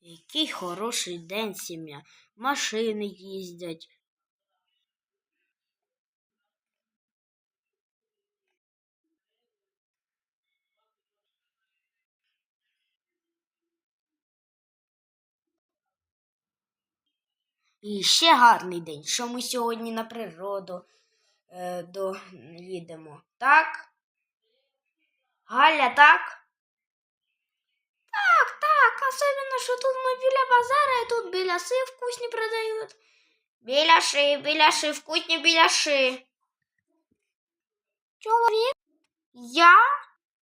Який хороший день сім'я. Машини їздять. І ще гарний день, що ми сьогодні на природу е, до, їдемо. Так? Галя, так, особливо, що тут ми біля базара і тут біляши вкусні продають. Біляши, біляши, вкусні біляши. Чоловік, я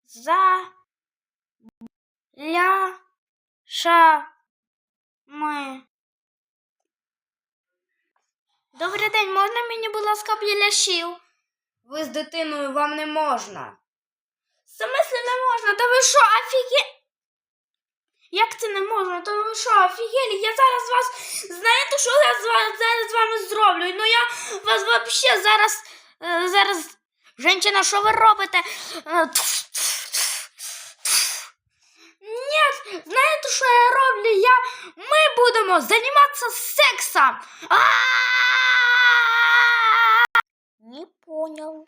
за ля ша ми. Добрий день, можна мені, будь ласка, біляшів? Ви з дитиною вам не можна. В смислі не можна? Та ви що, офіге... Як це не можна? Та ви що, офігелі? Я зараз вас. Знаєте, що я зараз з вами зроблю? Ну я вас вообще зараз. е, зараз. Женщина, що ви робите? Е. Ні, знаєте, що я роблю? Я... Ми будемо займатися сексом. Не понял.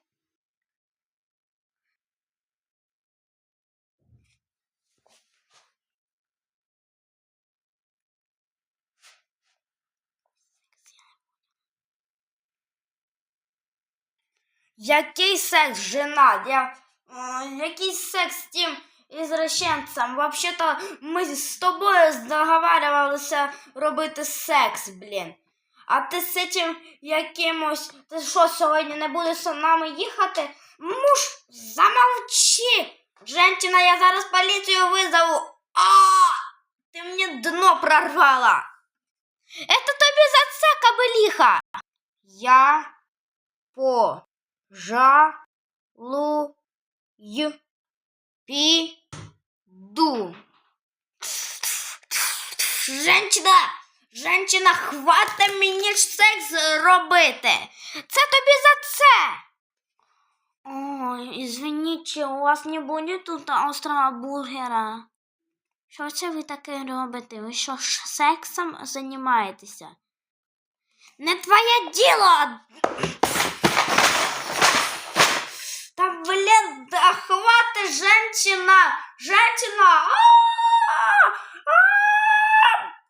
Який секс, жена? Я, який секс з тим ізращенцем? Вообще-то ми з тобою договарювалися робити секс, блін. А ти з цим якимось, ти що сьогодні не будеш з нами їхати? Муж, замовчи! Женщина, я зараз поліцію визову. А! Ти мені дно прорвала. Это тобі за це, кабеліха. Я по піду. Женщина, женщина, хвата мені ж секс робити. Це тобі за це. Ой, извините, у вас не буде тут острого бургера. Що це ви таке робите? Ви що ж сексом займаєтеся? Не твоє діло. Та, блін, да хвати, женщина! Женщина!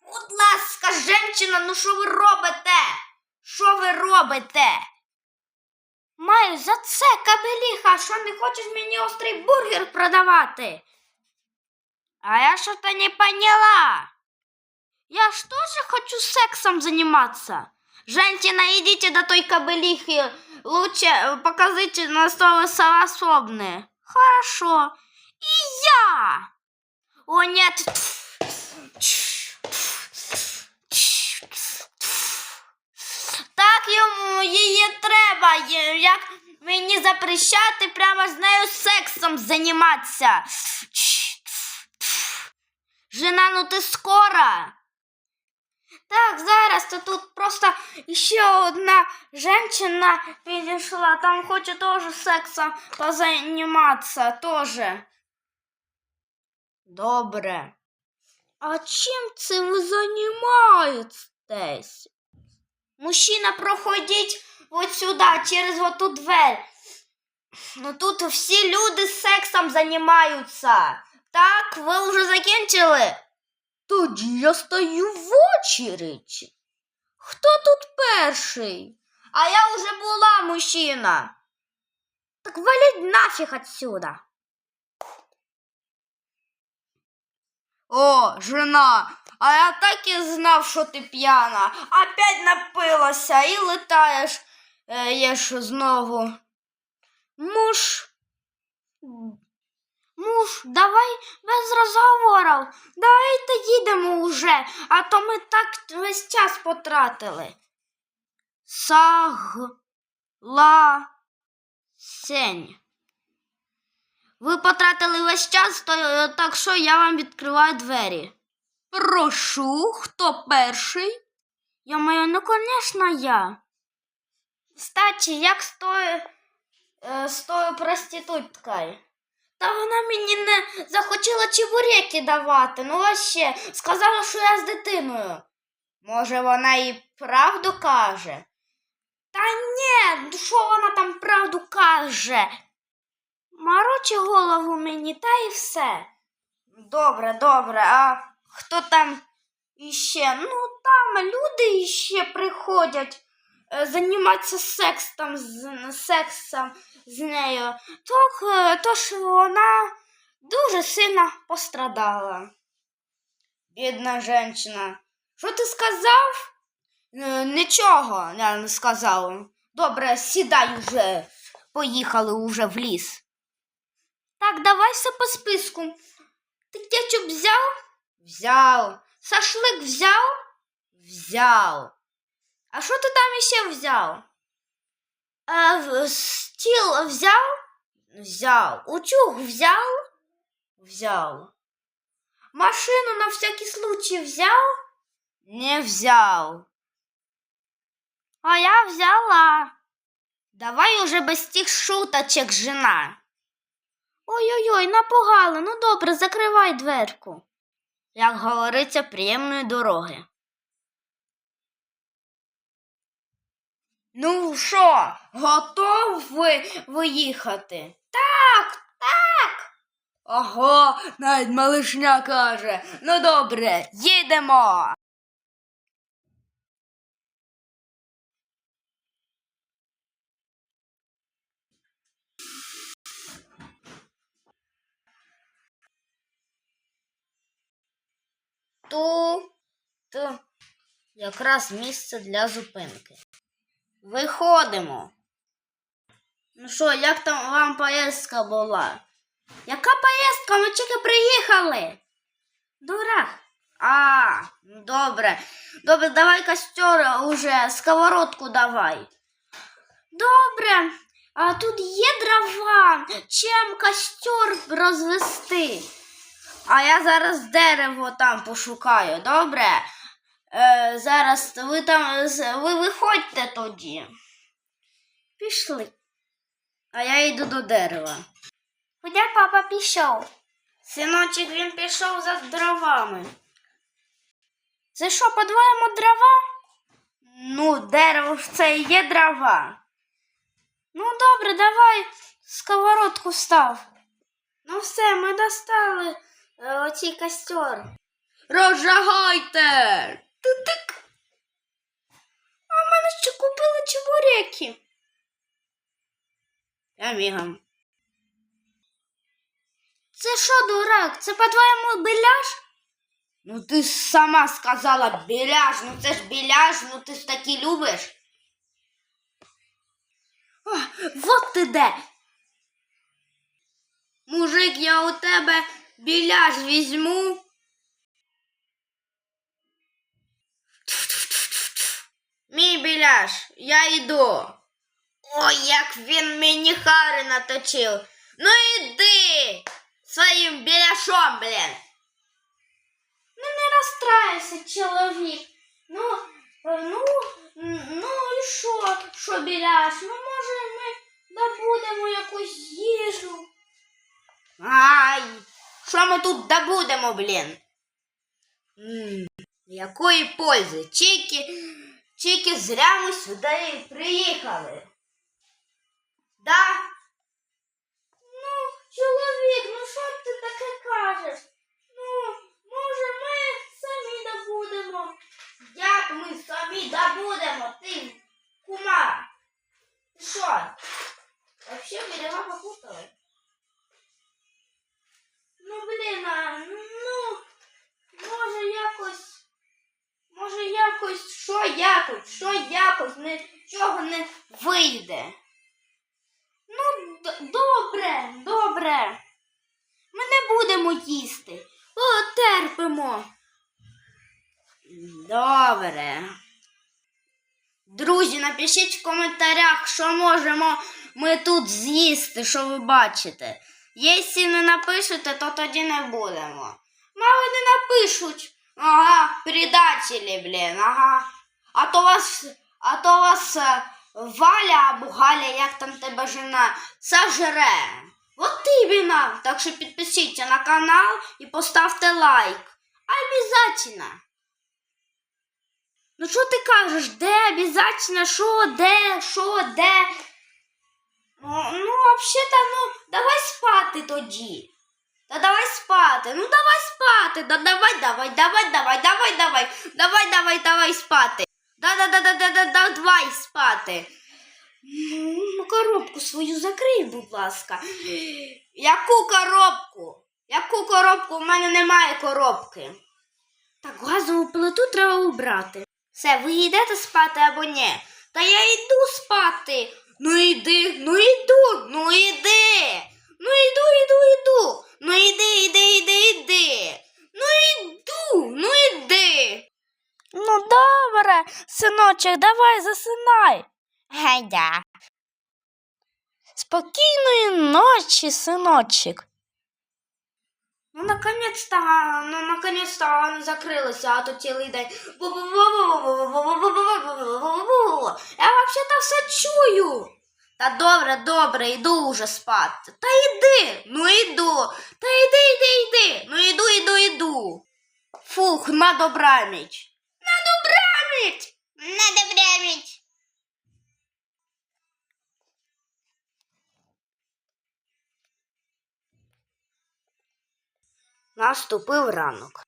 Будь ласка, женщина, ну що ви робите? Що ви робите? Маю за це кабеліха, що не хочеш мені острий бургер продавати? А я что-то не поняла. Я ж тоже хочу сексом заниматься. Женщина, идите до той кобылихи. Лучше э, покажите, на что вы способны. Хорошо. И я. О, нет. Так йому її треба. Є- Як мені запрещати прямо з нею сексом займатися. Жена, ну ти скоро. Так, зараз то тут просто ще одна женщина підійшла, там хоче теж сексом позайматися, теж. Добре. А чим це ви займаєтесь? Мужчина, проходіть от сюди, через оту дверь. Ну тут всі люди сексом займаються. Так, ви вже закінчили? Тоді я стою в очередь. Хто тут перший? А я вже була мужчина. Так валіть нафіг отсюда. О, жена, а я так і знав, що ти п'яна. Опять напилася і летаєш єш знову. Муж. Муж, давай без розговорів. Давайте їдемо уже, а то ми так весь час потратили. Сень. Ви потратили весь час, то, е, так що я вам відкриваю двері. Прошу, хто перший? Я маю, ну, звісно, я. Кстати, як з тою, е, проституткою? Та вона мені не захотіла чебуреки давати. Ну а ще сказала, що я з дитиною. Може, вона і правду каже? Та ні, що вона там правду каже? Морочи голову мені, та і все. Добре, добре, а хто там іще? Ну, там люди іще приходять займатися сексом з, сексом з нею. Так, е, тож вона дуже сильно пострадала. Бідна жінка. Що ти сказав? Е, Нічого я не сказав. Добре, сідай уже. Поїхали уже в ліс. Так, давай все по списку. Ти кетчуп взяв? Взяв. Шашлик взяв? Взяв. А що ти там іще взяв? А, стіл взяв? Взяв. Утюг взяв? Взяв. Машину на всякий случай взяв? Не взяв. А я взяла. Давай уже без тих шуточек, жена. Ой-ой-ой, напугали. Ну добре, закривай дверку. Як говориться, приємної дороги. Ну що, готов ви виїхати? Так, так. Ого, навіть малишня каже. Ну добре, їдемо. Ту, ту. Якраз місце для зупинки. Виходимо. Ну що, як там вам поїздка була? Яка поїздка? Ми тільки приїхали. Дурак. А, ну добре. Добре, давай костер уже, сковородку давай. Добре. А тут є дрова. Чим костер розвести? А я зараз дерево там пошукаю, добре? Е, зараз ви там ви виходьте тоді. Пішли. А я йду до дерева. Куди папа пішов? Синочок він пішов за дровами. Це що, по-твоєму, дрова? Ну, дерево ж це і є дрова. Ну, добре, давай сковородку став. Ну все, ми достали е, оцей костер. Розжагайте! Тик. А в мене ще купили чебуреки. Я мігом. Це що, дурак? Це по-твоєму біляш? Ну ти ж сама сказала біляш, ну це ж біляш, ну ти ж таки любиш. О, вот ти де. Мужик, я у тебе біляш візьму. Мій біляш, я йду. Ой, як він мені хари наточив. Ну іди своїм біляшом, блін. Ну не розстраюйся, чоловік. Ну, е, ну, ну і що, що біляш? Ну, може, ми добудемо якусь їжу. Ай, що ми тут добудемо, блін? М, якої пользи? Тільки, тільки зря ми сюди приїхали. Да? Ну, чоловік, ну що ти таке кажеш? Ну, може, ми самі добудемо. Як ми самі добудемо? Ти кума. Ти що? Вообще берега попутали. Ну, блін, а, ну, може якось, може якось, що якось, що якось, нічого не вийде. Ну, добре, добре. Ми не будемо їсти. Потерпимо. Добре. Друзі, напишіть в коментарях, що можемо ми тут з'їсти, що ви бачите. Якщо не напишете, то тоді не будемо. Мало не напишуть. Ага, предателі, блін, ага. А то вас, а то вас е, Валя або Галя, як там тебе жена, сожре. Вот именно. Так что подпишитесь на канал и поставьте лайк. Обязательно. Ну що ти кажеш? Де обязательно? Що, де, що, де? Ну, ну взагалі-то, ну, давай спати тоді. Та давай спати. Ну давай спати. Да давай, давай, давай, давай, давай, давай. Давай, давай, давай спати. Да, да, да, да, да, да, да, давай спати. Ну, коробку свою закрий, будь ласка. Яку коробку? Яку коробку? У мене немає коробки. Так, газову плиту треба убрати. Все, ви йдете спати або ні? Та я йду спати. Ну йди, ну йду, ну йди. Ну йду, йду, йду. Ну йди, йди, йди, йди. Ну йду, ну йди. Ну добре, синочок, давай засинай. Гайда. Спокійної ночі, синочок. Ну, наконец-то, ну, наконец-то воно закрилося, а то цілий день. Я вообще-то все чую. Та добре, добре, йду уже спати. Та йди, ну йду. Та йди, йди, йди. Ну йду, йду, йду. Фух, на добраніч. На Надо На. Наступив ранок.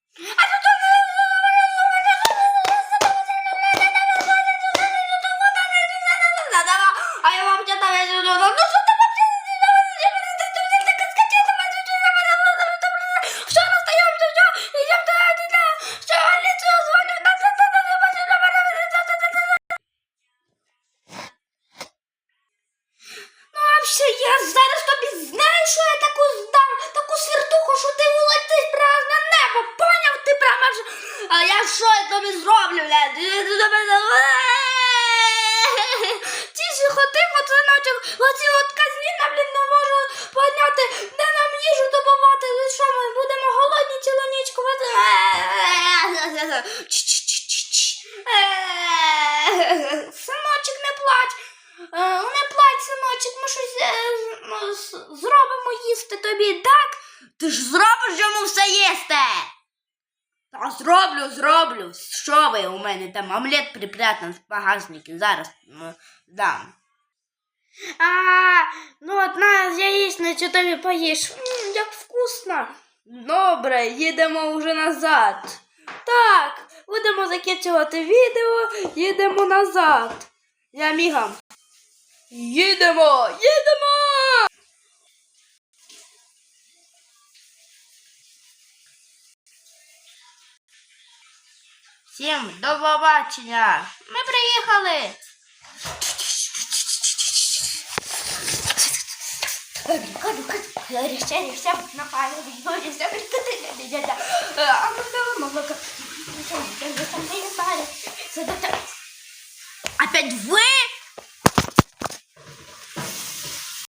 Зроблю, зроблю. Що ви у мене там омлет припрятан в багажнику. Зараз ну, дам. А, ну одна з яєчниці тобі поїш. М, як вкусно. Добре, їдемо вже назад. Так, будемо закінчувати відео, їдемо назад. Я мігом. Їдемо, їдемо. Всім до побачення. Ми приїхали. Опять вы?